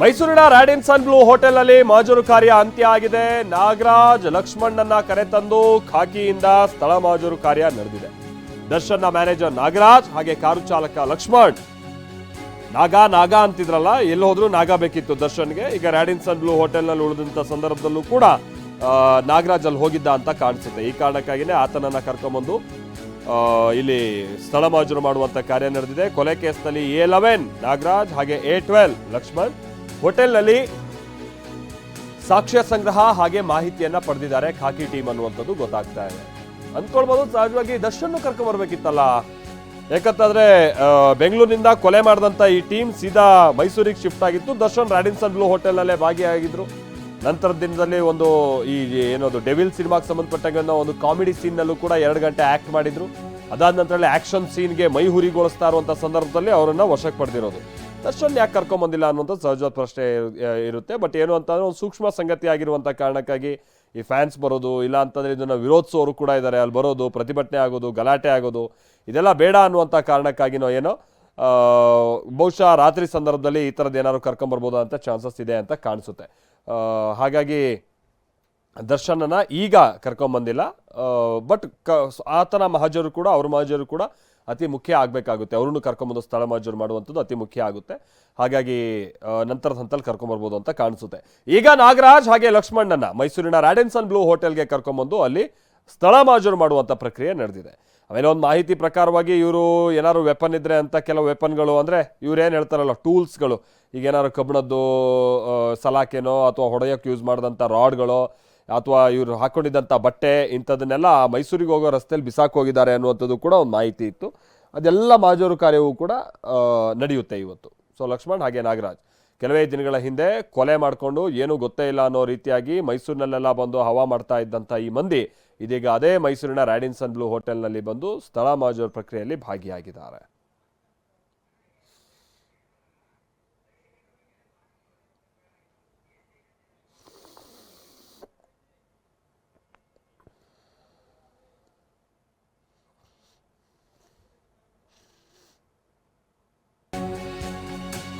ಮೈಸೂರಿನ ರ್ಯಾಡಿನ್ಸನ್ ಬ್ಲೂ ಹೋಟೆಲ್ನಲ್ಲಿ ಮಾಜೂರು ಕಾರ್ಯ ಅಂತ್ಯ ಆಗಿದೆ. ನಾಗರಾಜ್ ಲಕ್ಷ್ಮಣ್ಣನ ಕರೆತಂದು ಖಾಕಿಯಿಂದ ಸ್ಥಳ ಮಾಜೂರು ಕಾರ್ಯ ನಡೆದಿದೆ. ದರ್ಶನ್ನ ಮ್ಯಾನೇಜರ್ ನಾಗರಾಜ್ ಹಾಗೆ ಕಾರು ಚಾಲಕ ಲಕ್ಷ್ಮಣ್. ನಾಗ ನಾಗ ಅಂತಿದ್ರಲ್ಲ, ಎಲ್ಲಿ ಹೋದ್ರು ನಾಗ ಬೇಕಿತ್ತು ದರ್ಶನ್ಗೆ. ಈಗ ರ್ಯಾಡಿನ್ಸನ್ ಬ್ಲೂ ಹೋಟೆಲ್ನಲ್ಲಿ ಉಳಿದಂತ ಸಂದರ್ಭದಲ್ಲೂ ಕೂಡ ನಾಗರಾಜ್ ಅಲ್ಲಿ ಹೋಗಿದ್ದ ಅಂತ ಕಾಣಿಸುತ್ತೆ. ಈ ಕಾರಣಕ್ಕಾಗಿನೇ ಆತನನ್ನ ಕರ್ಕೊಂಬಂದು ಇಲ್ಲಿ ಸ್ಥಳ ಮಾಜೂರು ಮಾಡುವಂತ ಕಾರ್ಯ ನಡೆದಿದೆ. ಕೊಲೆ ಕೇಸ್ನಲ್ಲಿ ಎ ಲೆವೆನ್ ನಾಗರಾಜ್ ಹಾಗೆ ಎ ಟ್ವೆಲ್ ಲಕ್ಷ್ಮಣ್. ಹೋಟೆಲ್ನಲ್ಲಿ ಸಾಕ್ಷ್ಯ ಸಂಗ್ರಹ ಹಾಗೆ ಮಾಹಿತಿಯನ್ನ ಪಡೆದಿದ್ದಾರೆ ಖಾಕಿ ಟೀಮ್ ಅನ್ನುವಂಥದ್ದು ಗೊತ್ತಾಗ್ತಾ ಇದೆ. ಅಂದ್ಕೊಳ್ಬೋದು, ಸಹಜವಾಗಿ ದರ್ಶನ್ ಕರ್ಕೊ ಬರ್ಬೇಕಿತ್ತಲ್ಲ. ಯಾಕಂತಂದ್ರೆ ಬೆಂಗಳೂರಿನಿಂದ ಕೊಲೆ ಮಾಡಿದಂತ ಈ ಟೀಮ್ ಸೀದಾ ಮೈಸೂರಿಗೆ ಶಿಫ್ಟ್ ಆಗಿತ್ತು. ದರ್ಶನ್ ರಾಡಿನ್ಸನ್ ಬ್ಲೂ ಹೋಟೆಲ್ನಲ್ಲೇ ಭಾಗಿಯಾಗಿದ್ರು. ನಂತರ ದಿನದಲ್ಲಿ ಒಂದು ಈ ಏನದು, ಡೆವಿಲ್ ಸಿನಿಮಾಗೆ ಸಂಬಂಧಪಟ್ಟಂಗೆ ಒಂದು ಕಾಮಿಡಿ ಸೀನ್ನಲ್ಲೂ ಕೂಡ ಎರಡು ಗಂಟೆ ಆಕ್ಟ್ ಮಾಡಿದ್ರು. ಅದಾದ ನಂತರದಲ್ಲಿ ಆಕ್ಷನ್ ಸೀನ್ಗೆ ಮೈ ಹುರಿಗೊಳಿಸ್ತಾ ಇರುವಂತ ಸಂದರ್ಭದಲ್ಲಿ ಅವರನ್ನ ವಶಕ್ಕೆ ಪಡೆದಿರೋದು. ದರ್ಶನ್ ಯಾಕೆ ಕರ್ಕೊಂಬಂದಿಲ್ಲ ಅನ್ನೋಂಥ ಸಹಜವಾದ ಪ್ರಶ್ನೆ ಇರು- ಇರುತ್ತೆ. ಬಟ್ ಏನು ಅಂತಂದ್ರೆ ಒಂದು ಸೂಕ್ಷ್ಮ ಸಂಗತಿ ಆಗಿರುವಂತ ಕಾರಣಕ್ಕಾಗಿ ಈ ಫ್ಯಾನ್ಸ್ ಬರೋದು, ಇಲ್ಲ ಅಂತಂದರೆ ಇದನ್ನು ವಿರೋಧಿಸೋರು ಕೂಡ ಇದ್ದಾರೆ ಅಲ್ಲಿ ಬರೋದು, ಪ್ರತಿಭಟನೆ ಆಗೋದು, ಗಲಾಟೆ ಆಗೋದು, ಇದೆಲ್ಲ ಬೇಡ ಅನ್ನುವಂಥ ಕಾರಣಕ್ಕಾಗಿನೋ ಏನೋ ಬಹುಶಃ ರಾತ್ರಿ ಸಂದರ್ಭದಲ್ಲಿ ಈ ಥರದ್ದು ಏನಾದ್ರು ಕರ್ಕೊಂಬರ್ಬೋದು ಅಂತ ಚಾನ್ಸಸ್ ಇದೆ ಅಂತ ಕಾಣಿಸುತ್ತೆ. ಹಾಗಾಗಿ ದರ್ಶನನ ಈಗ ಕರ್ಕೊಂಬಂದಿಲ್ಲ ಬಟ್ ಕ ಆತನ ಮಹಾಜರು ಕೂಡ, ಅವ್ರ ಮಹಾಜರು ಕೂಡ ಅತಿ ಮುಖ್ಯ ಆಗಬೇಕಾಗುತ್ತೆ. ಅವ್ರನ್ನು ಕರ್ಕೊಂಬಂದು ಸ್ಥಳ ಮಹಾಜರು ಮಾಡುವಂಥದ್ದು ಅತಿ ಮುಖ್ಯ ಆಗುತ್ತೆ. ಹಾಗಾಗಿ ನಂತರ ನಂತರದ ಹಂತಲ್ಲಿ ಕರ್ಕೊಂಬರ್ಬೋದು ಅಂತ ಕಾಣಿಸುತ್ತೆ. ಈಗ ನಾಗರಾಜ್ ಹಾಗೆ ಲಕ್ಷ್ಮಣ್ಣನ, ಮೈಸೂರಿನ ರಾಡೆನ್ಸನ್ ಬ್ಲೂ ಹೋಟೆಲ್ಗೆ ಕರ್ಕೊಂಬಂದು ಅಲ್ಲಿ ಸ್ಥಳ ಮಹಾಜರು ಮಾಡುವಂಥ ಪ್ರಕ್ರಿಯೆ ನಡೆದಿದೆ. ಆಮೇಲೆ ಒಂದು ಮಾಹಿತಿ ಪ್ರಕಾರವಾಗಿ ಇವರು ಏನಾದ್ರು ವೆಪನ್ ಇದ್ರೆ ಅಂತ ಕೆಲವು ವೆಪನ್ಗಳು ಅಂದರೆ ಏನು ಹೇಳ್ತಾರಲ್ಲ, ಟೂಲ್ಸ್ಗಳು. ಈಗ ಏನಾದ್ರು ಕಬ್ಬಣದ್ದು ಸಲಾಕೆನೋ ಅಥವಾ ಹೊಡೆಯೋಕ್ಕೆ ಯೂಸ್ ಮಾಡಿದಂಥ ರಾಡ್ಗಳು ಅಥವಾ ಇವರು ಹಾಕೊಂಡಿದ್ದಂಥ ಬಟ್ಟೆ, ಇಂಥದನ್ನೆಲ್ಲ ಮೈಸೂರಿಗೆ ಹೋಗೋ ರಸ್ತೆಯಲ್ಲಿ ಬಿಸಾಕೋಗಿದ್ದಾರೆ ಅನ್ನುವಂಥದ್ದು ಕೂಡ ಒಂದು ಮಾಹಿತಿ ಇತ್ತು. ಅದೆಲ್ಲ ಮಾಜೂರು ಕಾರ್ಯವೂ ಕೂಡ ನಡೆಯುತ್ತೆ ಇವತ್ತು. ಸೊ ಲಕ್ಷ್ಮಣ್ ಹಾಗೆ ನಾಗರಾಜ್. ಕೆಲವೇ ದಿನಗಳ ಹಿಂದೆ ಕೊಲೆ ಮಾಡಿಕೊಂಡು ಏನೂ ಗೊತ್ತೇ ಇಲ್ಲ ಅನ್ನೋ ರೀತಿಯಾಗಿ ಮೈಸೂರಿನಲ್ಲೆಲ್ಲ ಬಂದು ಹವಾ ಮಾಡ್ತಾ ಇದ್ದಂಥ ಈ ಮಂದಿ ಇದೀಗ ಅದೇ ಮೈಸೂರಿನ ರ್ಯಾಡಿನ್ಸನ್ ಬ್ಲೂ ಹೋಟೆಲ್ನಲ್ಲಿ ಬಂದು ಸ್ಥಳ ಮಾಜೂರು ಪ್ರಕ್ರಿಯೆಯಲ್ಲಿ ಭಾಗಿಯಾಗಿದ್ದಾರೆ.